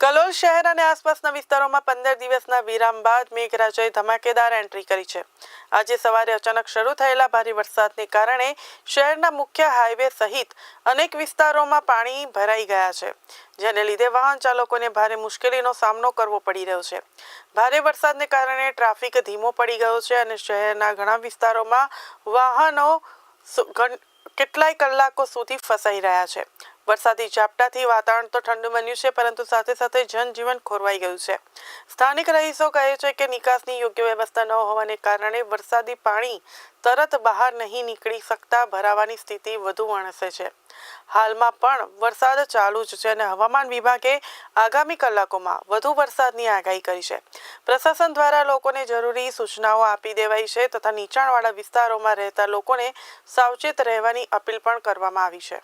કલોલ શહેર અને આસપાસના વિસ્તારોમાં પંદર દિવસના વિરામ બાદ મેઘરાજાએ ધમાકેદાર એન્ટ્રી કરી છે. આજે સવારે અચાનક શરૂ થયેલા ભારે વરસાદને કારણે શહેરના મુખ્ય હાઈવે સહિત અનેક વિસ્તારોમાં પાણી ભરાઈ ગયા છે, જેને લીધે વાહન ચાલકોને ભારે મુશ્કેલીનો સામનો કરવો પડી રહ્યો છે. ભારે વરસાદને કારણે ટ્રાફિક ધીમો પડી ગયો છે અને શહેરના ઘણા વિસ્તારોમાં વાહનો કેટલાય કલાકો સુધી ફસાઈ રહ્યા છે. વરસાદી ઝાપટાથી વાતાવરણ તો ઠંડુ બન્યું છે, પરંતુ સાથે સાથે જનજીવન ખોરવાઈ ગયું છે. સ્થાનિક રહીશો કહે છે કે નિકાસની યોગ્ય વ્યવસ્થા ન હોવાને કારણે વરસાદી પાણી તરત બહાર નહીં નીકળી શકતા ભરાવાની સ્થિતિ વધુ વણસે છે. હાલમાં પણ વરસાદ ચાલુ જ છે અને હવામાન વિભાગે આગામી કલાકોમાં વધુ વરસાદની આગાહી કરી છે. પ્રશાસન દ્વારા લોકોને જરૂરી સૂચનાઓ આપી દેવાઈ છે તથા નીચાણવાળા વિસ્તારોમાં રહેતા લોકોને સાવચેત રહેવાની અપીલ પણ કરવામાં આવી છે.